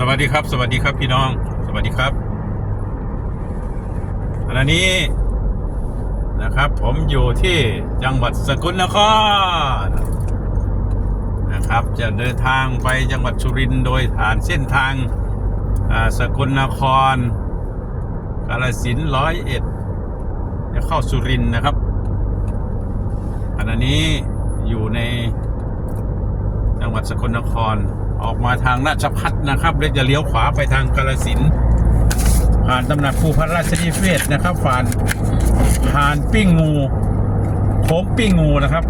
สวัสดีครับ สวัสดีครับพี่น้อง สวัสดีครับขณะนี้นะครับ ผมอยู่ที่จังหวัดสกลนครนะครับ จะเดินทางไปจังหวัดสุรินทร์โดยผ่านเส้นทางสกลนครกาฬสินร้อยเอ็ดจะเข้าสุรินทร์นะครับขณะนี้อยู่ในจังหวัดสกลนคร ออกมาทางราชพัฒนะครับแล้วจะเลี้ยวขวาไปทางกาฬสินผ่านตำหนักภูพระราชนิเวศนะครับผ่านผ่านปิ้งงูโค้งปิ้งงูนะครับ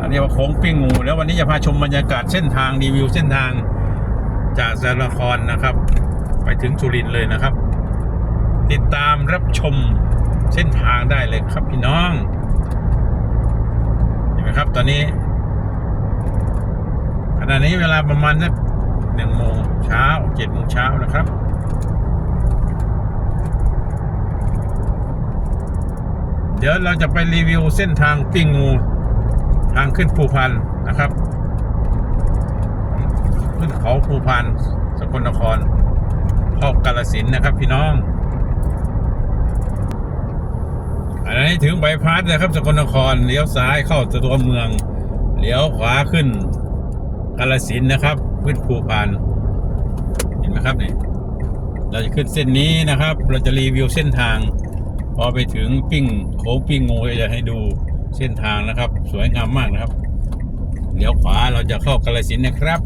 อันนี้ว่าโค้งปิ้งงู แล้ววันนี้จะพาชมบรรยากาศเส้นทางรีวิวเส้นทางจากสกลนครนะครับ ไปถึงสุรินเลยนะครับ ติดตามรับชมเส้นทางได้เลยครับพี่น้องเห็นไหมครับตอนนี้ ขณะนี้เวลาประมาณสักหนึ่งโมงเช้าเจ็ดโมงเช้านะครับเดี๋ยวเราจะไปรีวิวเส้นทางปิ้งงู ทางขึ้นภูพันนะครับ ขึ้นเขาภูพันสกลนครเข้ากาลสินนะครับพี่น้อง อันนี้ถึงใบพัดนะครับสกลนครเลี้ยวซ้ายเข้าตัวเมือง เลี้ยวขวาขึ้น กาลสินนะครับขึ้นภูพาน เห็นไหมครับเนี่ยเราจะขึ้นเส้นนี้นะครับ เราจะรีวิวเส้นทาง พอไปถึงปิ้งโค้งปิ้งงูจะให้ดูเส้นทางนะครับ สวยงามมากนะครับเลี้ยวขวาเราจะเข้ากาลสินนะครับ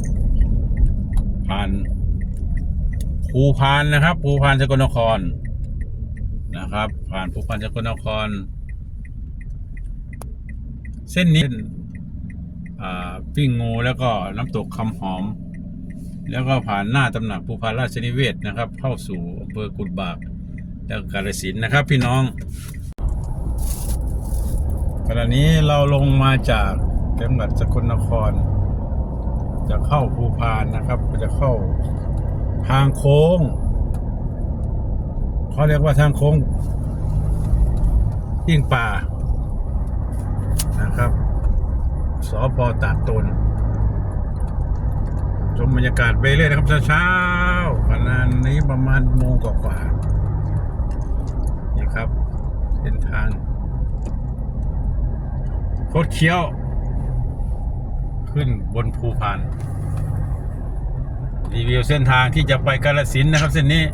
ผ่านภูพานนะครับภูพานสกลนครนะครับ ผ่านภูพานสกลนคร เส้นนี้ ปิ้งงูแล้วก็น้ำตกคำหอม แล้วก็ผ่านหน้าตำหนักภูพานราชนิเวศนะครับ เข้าสู่อำเภอกุดบากแล้วกาฬสินนะครับพี่น้องขณะนี้เราลงมาจากจังหวัดสกลนคร จะเข้าภูพานนะครับจะเข้าทางโค้งเขาเรียกว่าทางโค้งปิ้งป่านะครับ สพตาดตนชมบรรยากาศไปเรื่อยนะครับเช้าๆขณะนี้ประมาณโมงกว่าๆนี่ครับเส้นทางโคดเคี้ยว ขึ้นบนภูพาน รีวิวเส้นทางที่จะไปกาลสินนะครับเส้นนี้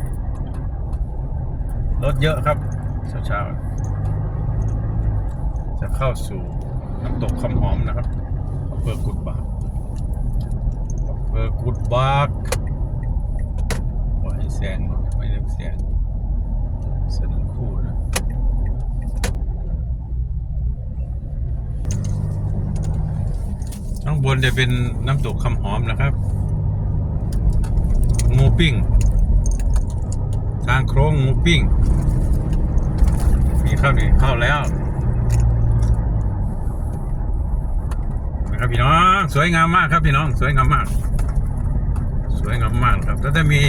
รถเยอะครับเช้าๆจะเข้าสู่น้ำตกคำหอมนะครับ เภอร์กุดบากอำเภอกุดบากว่าให้แซงไม่ได้แซงสนามคู่นะข้างบนจะเป็นน้ำตกคำหอมนะครับงูปิ้ง ทางโค้งงูปิ้ง มีข้าวนี่เข้าแล้ว นะ ครับพี่น้อง สวยงามมากครับพี่น้อง สวยงามมาก สวยงามมากครับแล้วถ้มี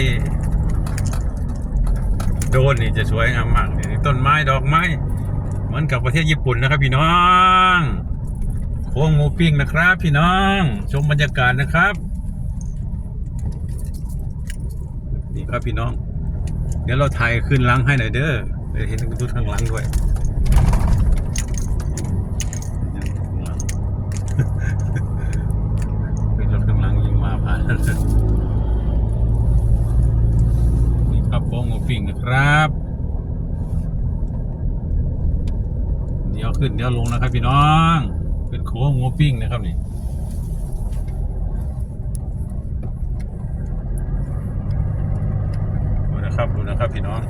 โดนนี่จะสวยงามมากนี่ต้นไม้ดอกไม้ เหมือนกับประเทศญี่ปุ่นนะครับ พี่น้องโค้งงูปิ้งนะครับ พี่น้องชมบรรยากาศนะครับ นี่ครับพี่น้อง เดี๋ยวเราถ่ายขึ้นหลังให้หน่อยเด้อเห็นดูทางหลังด้วย เป็นรถกำลังยิงมาผ่าน นี่ครับโค้งงูปิ่งนะ ครับ เดี๋ยวขึ้นเดี๋ยวลงนะครับพี่น้องเป็นโค้งงูปิ้งนะครับนี่ดูนะครับดูนะครับพี่น้อง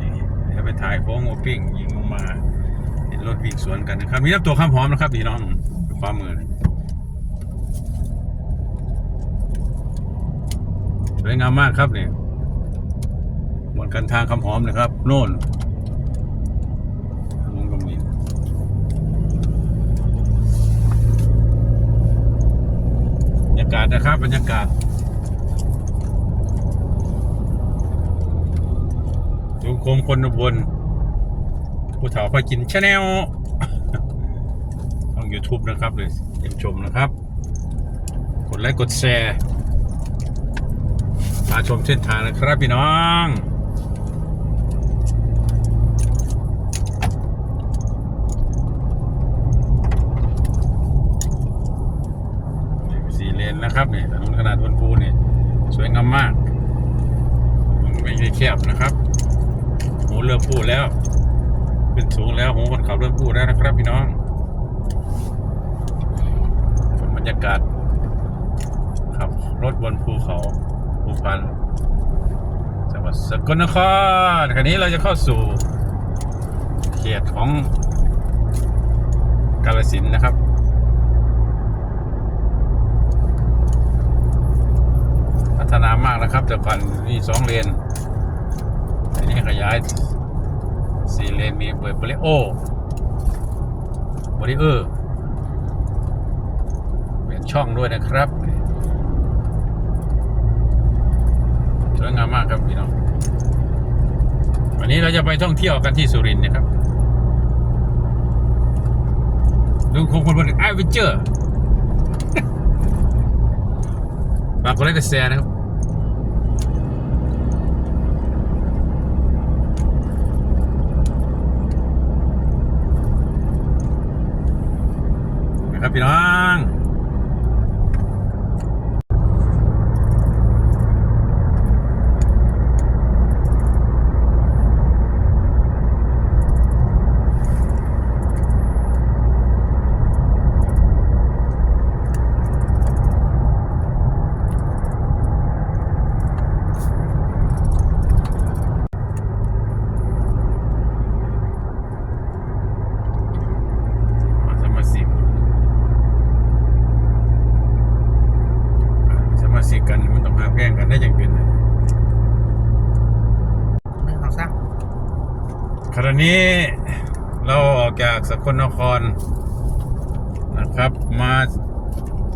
นี่เดี๋ยวไปถ่ายโค้งงูปิ้งยิงลงมาเห็นรถวิ่งสวนกันนะครับมีน้ำตัวข้ามหอมนะครับพี่น้องความมือสวยงามมากครับนี่เหมื อนกันทางคำหอมนะครับ โน่นลงก็มีบรรยากาศนะครับ บรรยากาศดูโคมคนบลผู้เฒ่าคอกินชาแนลช่อง YouTube นะครับเลยเยี่ยมชมนะครับ กดไลค์กดแชร์มาชมเส้นทางนะครับพี่น้องนี่สี่เลนนะครับนี่ถนนขนาดบนภูนี่สวยงามมากมันไม่ได้แคบนะครับหูเรือพูดแล้วขึ้นสูงแล้วหูคนขับเรือพูดแล้วนะครับพี่น้องบรรยากาศขับรถบนภูเขาภูพันจังหวัดสกลนครคราวนี้เราจะเข้าสู่เขตของกาลสินนะครับพัฒนามากนะครับแต่ก่อนมีสองเลน ขยายสี่เลนมีเปิดเบรโอบริเออร์เปลี่ยนช่องด้วยนะครับสวยงามมากครับพี่น้องวันนี้เราจะไปท่องเที่ยวกันที่สุรินทร์นะครับดูคงคนคนไอเวนเจอร์ฝากกดไลค์กดแชร์นะครับ ครับพี่น้อง สมาชิกสมาชิกกันมันต้องหาแพงกันได้อย่างเป็น หนึ่งสองสาม ขณะ นี้เราออกจากสกลนครนะครับ มา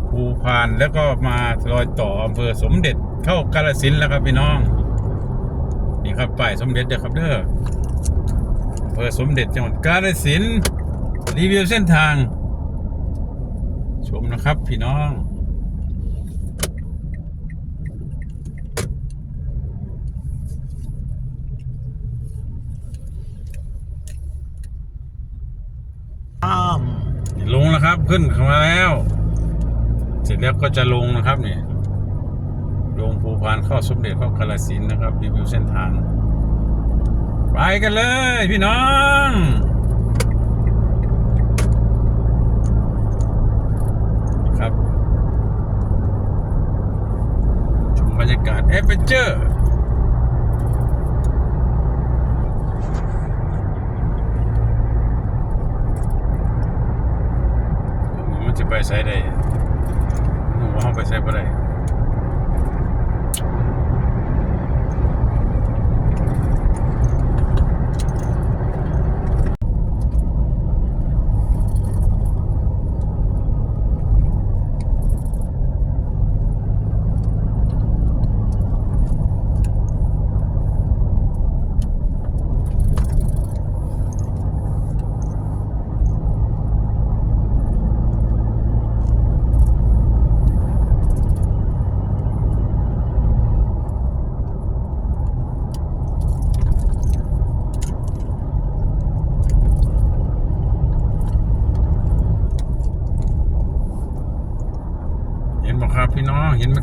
ภูพานแล้วก็มารอยต่ออำเภอสมเด็จเข้ากาลสินแล้วครับพี่น้อง นี่ครับป้ายสมเด็จเด้อครับเด้ออำเภอสมเด็จจังหวัดกาลสินรีวิวเส้นทาง ชมนะครับพี่น้อง อ้อม ลงแล้วครับ ขึ้นมาแล้ว เสร็จแล้วก็จะลงนะครับนี่ลงภูพานข้าสมเด็จข้ากาลสินนะครับรีวิวเส้นทาง ไปกันเลยพี่น้องครับชมบรรยากาศเอเ e เจอร์มันจะไป ใช้ได้หนูว่าเขาไปใช้ไปได้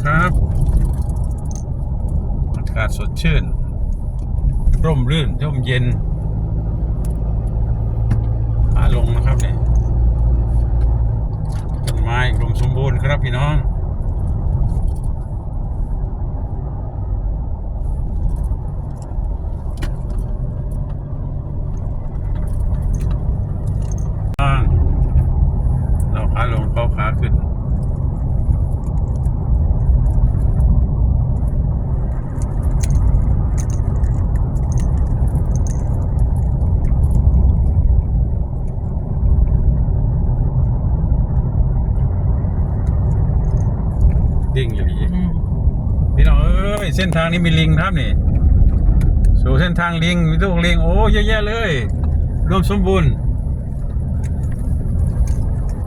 น้องเห็นไหมครับอากาศสดชื่น ร่มรื่นร่มเย็นขาลงนะครับเนี่ยต้นไม้รวมสมบูรณ์ครับพี่น้อง เราขาลงเขาขาขึ้น ดิ่งอยู่ดี อืม พี่น้อง เส้นทางนี้มีลิงครับนี่ สู่เส้นทางลิงมีลูกลิงโอ้เยอะแยะเลยรวมสมบูรณ์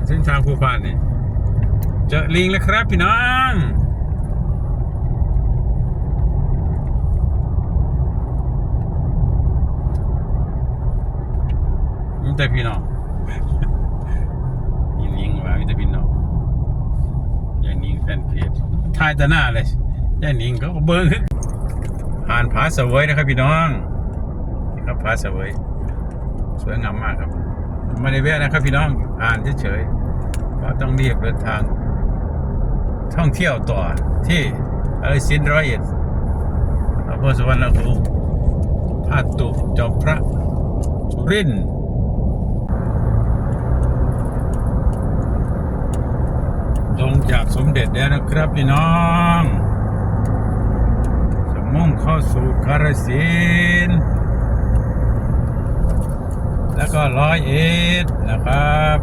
เส้นทางภูพานนี่เจอลิงแล้วครับพี่น้องนี่แต่พี่น้องยิงยิงว่ามีแต่พี่น้องยายนิงแฟนเพจทายแต่หน้าเลย ยานิงเขาก็เบิ้งผ่านผาเสวยนะครับพี่น้องครับผาเสวยสวยงามมากครับไม่ได้แวะนะครับพี่น้องผ่านเฉยๆก็ต้องรีบเดินทาง ท่องเที่ยวต่อที่อะไรสินร้อยเอ็ดอำเภอสุวรรณภูมิธาตุจอมพระสุรินทร์ลงจากสมเด็จแล้วนะครับพี่น้อง เข้าสู่คารสินแล้วก็ร้อยเอ็ดนะครับ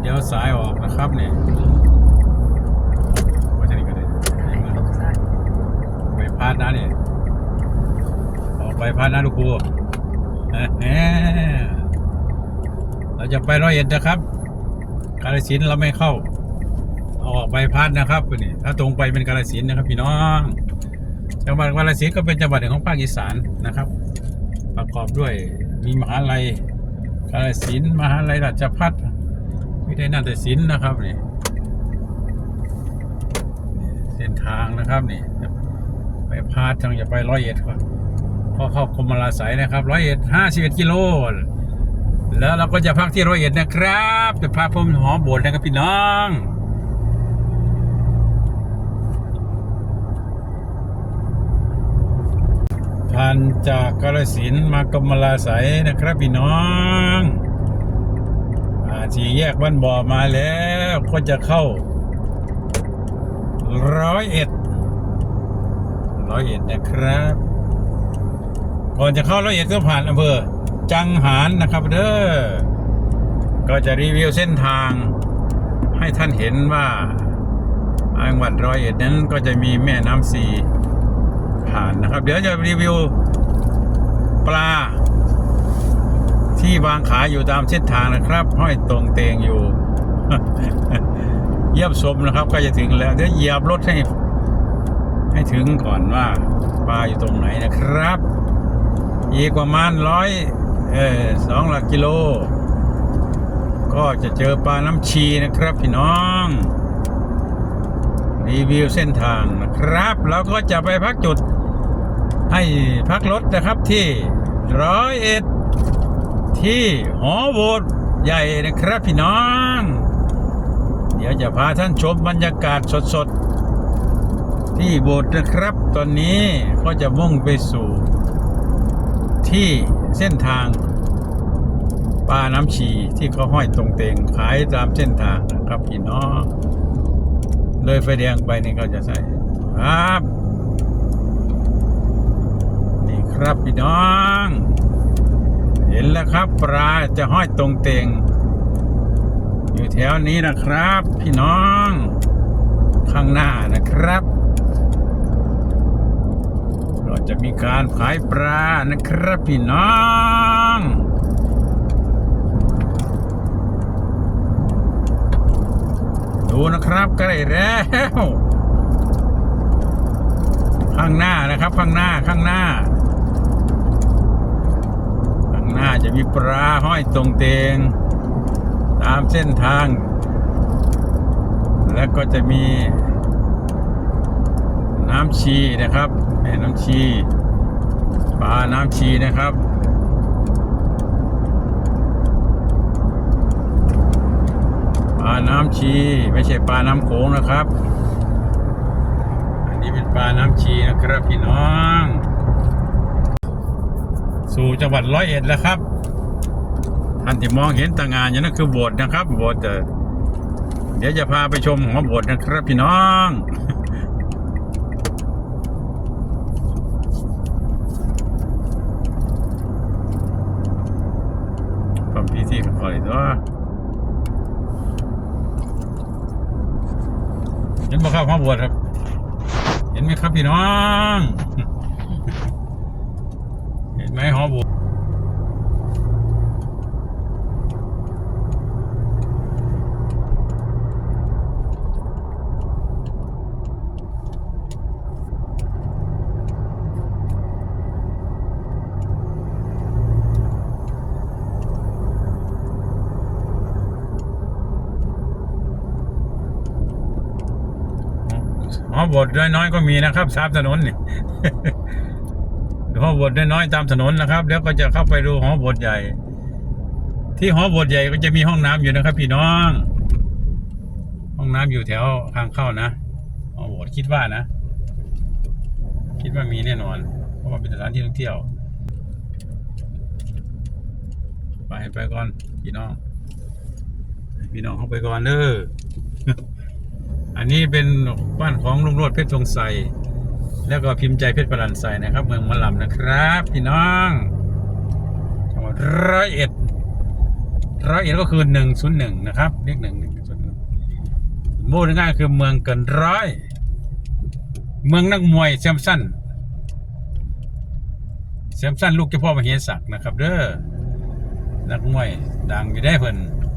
เดี๋ยวสายออกนะครับเนี่ยว่าจะนี่ก็ได้ตกซ้ายไปพาดนะเนี่ยออกไปพาดนะลูกครูเราจะไปร้อยเอ็ดนะครับกาลสินเราไม่เข้า เอาออกไปพาดนะครับนี่ถ้าตรงไปเป็นกาลสินนะครับ พี่น้อง จังหวัดกาลสินธุ์ก็เป็นจังหวัดหนึ่งของภาคอีสานนะครับ ประกอบด้วยมีมหาลัยกาลสินมหาลัยราชภัฏวิทยานาฏศิลป์นะครับนี่เส้นทางนะครับนี่ไปพาดทางจะไปร้อยเอ็ดก่อนพอเข้ากรมลาสายนะครับร้อยเอ็ดห้าสิบเอ็ดกิโลแล้วเราก็จะพักที่ร้อยเอ็ดนะครับจะพาผมหอโบสถ์นะครับพี่น้อง ผ่านจากกาลสินมากรมลาสายนะครับพี่น้องอสี่แยกบ้านบ่อมาแล้วก็จะเข้าร้อยเอ็ดร้อยเอ็ดนะครับ ก่อนจะเข้าร้อยเอ็ดก็ผ่านอำเภอจังหารนะครับเด้อก็จะรีวิวเส้นทางให้ท่านเห็นว่าจังหวัดร้อยเอ็ดนั้นก็จะมีแม่น้ำสี ผ่านนะครับ เดี๋ยวจะรีวิวปลา ที่วางขายอยู่ตามเส้นทางนะครับ ห้อยตรงเตงอยู่ เยียมชมนะครับ ก็จะถึงแล้วเดี๋ยวเหยียบรถให้ ให้ถึงก่อนว่าปลาอยู่ตรงไหนนะครับอีกประมาณร้อยเออสองหลักกิโล ก็จะเจอปลาน้ำชีนะครับพี่น้องรีวิวเส้นทางนะครับ แล้วก็จะไปพักจุด ให้พักรถนะครับที่ร้อยเอ็ดที่หอโบสถ์ใหญ่นะครับพี่น้อง เดี๋ยวจะพาท่านชมบรรยากาศสดๆ ที่โบสถ์นะครับ ตอนนี้ก็จะมุ่งไปสู่ ที่เส้นทางปลาน้ำชีที่เขาห้อยตรงเตงขายตามเส้นทางนะครับพี่น้อง เลยไฟแดงไปนี่ก็จะใส่ครับ นี่ ครับพี่น้อง เห็นแล้วครับปลาจะห้อยตรงเตงอยู่แถวนี้นะครับ พี่น้อง ข้างหน้านะครับก็จะมีการขายปลานะครับพี่น้องดูนะครับใกล้แล้วข้างหน้านะครับ ข้างหน้าข้างหน้า หน้าจะมีปลาห้อยตรงเตง ตามเส้นทาง แล้วก็จะมีน้ำชีนะครับแม่น้ำชีปลาน้ำชีนะครับปลาน้ำชีไม่ใช่ปลาน้ำโขงนะครับ อันนี้เป็นปลาน้ำชีนะครับพี่น้อง สู่จังหวัดร้อยเอ็ดแล้วครับท่านที่มองเห็นต่างงานอย่างนั้นคือโบสถ์นะครับโบสถ์เดี๋ยวจะพาไปชมหัวโบสถ์นะครับพี่น้องความพิธีกันก่อนเลยตัวเห็นบ่ครับหัวโบสถ์ครับ เห็นไหมครับพี่น้อง ห็นไหมฮอบัวอทด้วยน้อยก็มีนะครับซาบถนนเนี่ย หอบทน้อยๆตามถนนนะครับ แล้วก็จะเข้าไปดูหอบทใหญ่ ที่หอบทใหญ่ก็จะมีห้องน้ำอยู่นะครับ พี่น้อง ห้องน้ำอยู่แถวทางเข้านะหอบทคิดว่านะ คิดว่ามีแน่นอน เพราะว่าเป็นสถานที่ท่องเที่ยวไปไปก่อน พี่น้อง พี่น้องเข้าไปก่อนเด้ออันนี้เป็นบ้านของลุงโรดเพชรทรงใส แล้วก็พิมพ์ใจเพชรประดันใสนะครับ เมืองมะลำนะครับ พี่น้องจังหวัดร้อยเอ็ดร้อยเอ็ดก็คือหนึ่งศูนย์หนึ่งนะครับเลขหนึ่งหนึ่งศูนย์หนึ่งพูดง่ายๆคือเมืองเกินร้อย เมืองนักมวยแซมสันแซมสันลูกเจ้าพ่อมเหศักนะครับ เด้อนักมวยดังอยู่ได้เพิ่น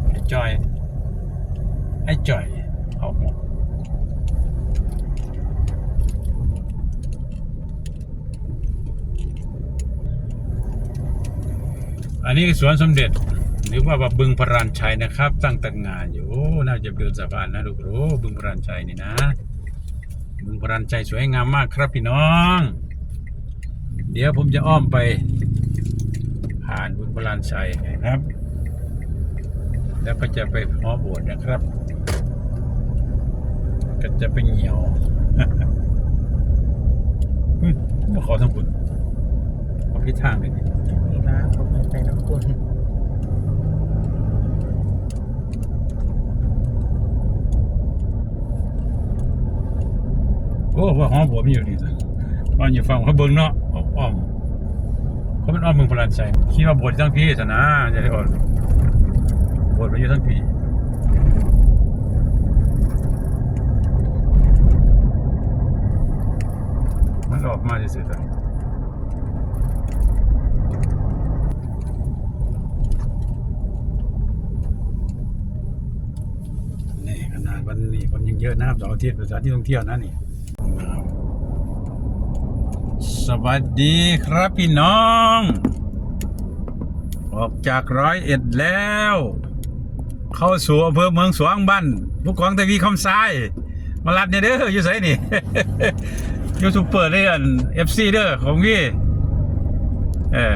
ไอ้จอยไอ้จอยเอาหัว อันนี้สวนสมเด็จหรือว่าบึงพรานชัยนะครับ ตั้งแต่งานอยู่น่าจะเดินสะพานนะลูกโอ้บึงพรานชัยนี่นะ บึงพรานชัยสวยงามมากครับพี่น้อง เดี๋ยวผมจะอ้อมไป ผ่านบึงพรานชัยนะครับ แล้วก็จะไปหอโบสถ์นะครับ ก็จะไปเหี่ยวมาขอทำบุญเอาพิดทางเลย นะขาเงินไปน้ำกุนโอ้ว่าหอโบสถ์มันอยู่นี่สิมันอยู่ฝั่งเขาเบิ้งเนาะอ้อมอ้อมเขาเป็นอ้อมเมืองพลานชัยคิดว่าโบสถ์ทั้งพี่สนะจะได้อ่อนบสถ์มันอยู่ทั้งพี่มันออกมาจะสุดๆนี่ขนาด วันนี้คนยังเยอะนะครับเสาร์อาทิตย์เป็นสถานที่ท่องเที่ยวนะนี่สวัสดีครับพี่น้อง ออกจากร้อยเอ็ดแล้ว เข้าสู่อำเภอเมืองสวงบ้านผู้กองทวีคำซ้าย มาลัดเนี่ยเด้ออยู่ไสนี่ยูทูบเปิดได้อันเอฟซีเด้อของพี่ เออ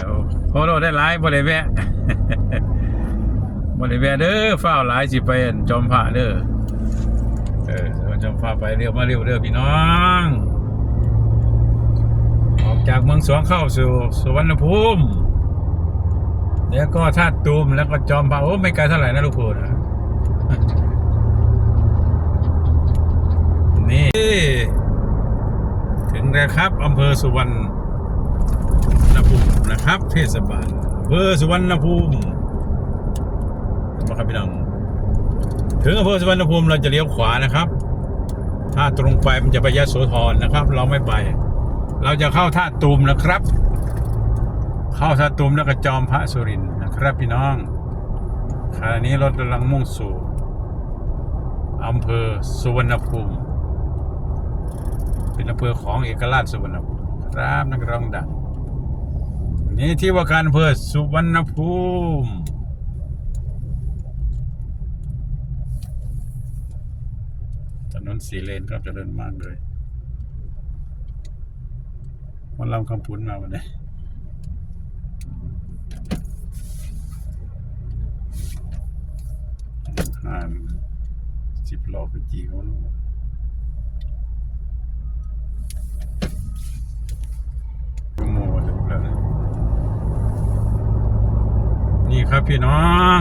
โคโรได้ไลฟ์บ่ได้แวะบริเวณเด้อเฝ้าวหลายสิไปอั่นจอมพระเด้อ เออจอมพระไปเร็วมาเร็วเด้อพี่น้อง ออกจากเมืองสวงเข้าสู่สุวรรณภูมิแล้วก็ท่าตูมแล้วก็จอมพระโอ้ไม่ไกลเท่าไหร่นะลูกพูนะนี่ถึงแล้วครับอำเภอสุวรรณภูมินะครับ เทศบาลอำเภอสุวรรณภูมินะครับพี่น้อง ถึงอำเภอสุวรรณภูมิเราจะเลี้ยวขวานะครับ ถ้าตรงไปมันจะไปยะโสธรนะครับ เราไม่ไป เราจะเข้าท่าตูมนะครับ เข้าท่าตูมแล้วก็จอมพระสุรินทร์นะครับพี่น้องขณะนี้รถกำลังมุ่งสู่อำเภอสุวรรณภูมิ เป็นอำเภอของเอกราชสุวรรณภูมิครับนักร้องดังนี่ที่ว่าการอำเภอสุวรรณภูมิ ถ นสีเลนครับเจริญมากเลยวันลำคำพุนมาวันนี้ห้านสิบล้อไปจีเขาเนอะก็โม่เลยแล้วนะนี่ครับพี่น้อง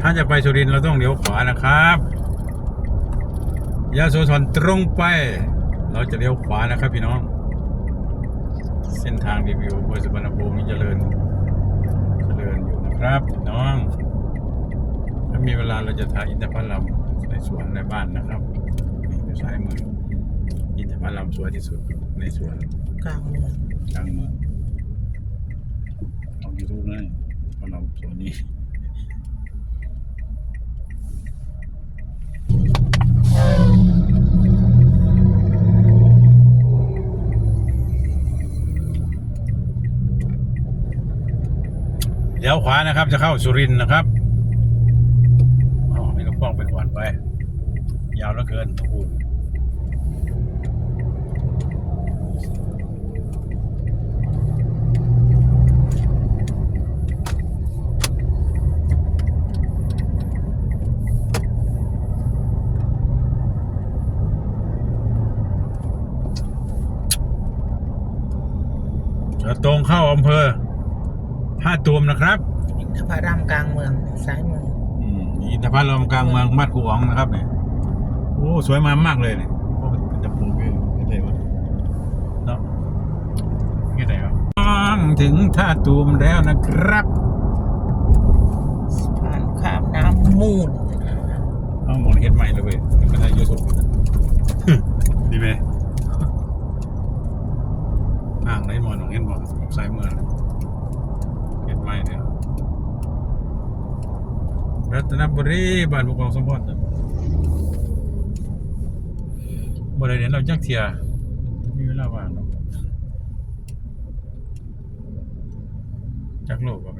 ถ้าจะไปสุรินทร์เราต้องเลี้ยวขวานะครับ ยาโสธรตรงไป เราจะเลี้ยวขวานะครับพี่น้อง เส้นทางรีวิวบริสุวรรณภูมิเจริญ เจริญอยู่นะครับพี่น้อง ถ้ามีเวลาเราจะถ่ายอินทผลัมในสวนในบ้านนะครับนี่อยู่ซ้ายมือ อินทผลัมสวยที่สุดในสวนกลางเมืองกลางเมืองลองยูทูบเลยผลัมสวนนี้ เลี้ยวขวานะครับ จะเข้าสุรินทร์นะครับอ๋อไม่ต้องป้องไปก่อนไป ยาวเหลือเกินโอ้โห ต รงเข้าอำเภอท่าตูมนะครับอินทพารามกลางเมืองซ้ายมืออืมอินทผลัมกลางเมืองบ้านครูอ๋องนะครับเนี่ยโอ้สวยมามากเลยเนี่ยโอ้เป็นตะปูเวยไม่ได้วะเนาะไม่ได้วะถึงท่าตูมแล้วนะครับผ่านข้ามน้ำมูลเอาหมอนเฮ็ดใหม่เลยเว้ยไม่ได้ยูสุกดีไหม ห่างได้หมอนของเห็นบอนสายเมืองเห็นไหมเนี่ยรัตนบุรีบ้านบุกองสมบัติบ่ได้เรียนเราจักเทียมีเวลาว่างเนาะจักโลกว่า